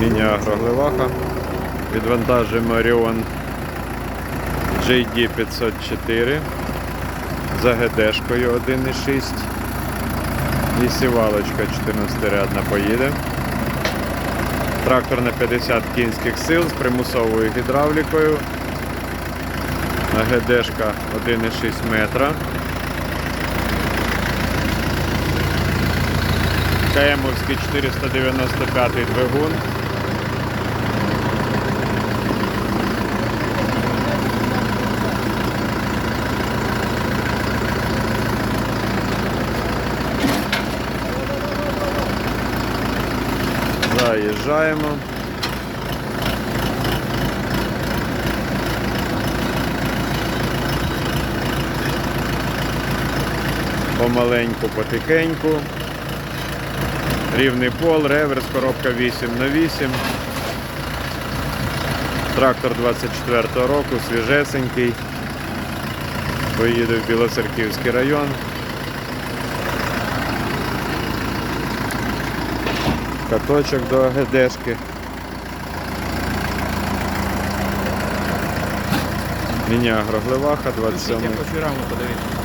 Міні-агроглеваха. Відвантажуємо Orion JD 504 за ГДшкою 1.6 і сівалочка 14-рядна поїде. Трактор на 50 кінських сил з примусовою гідравлікою. ГДшка 1,6 метра. КМовський 495 двигун. Заїжджаємо. Помаленьку, потихеньку. Рівний пол, реверс, коробка 8 на 8 Трактор 24-го року, свіжесенький. Поїде в Білоцерківський район. Каточок до АГДшки. Міні-агроглеваха 27 Я хочу раму подивитися.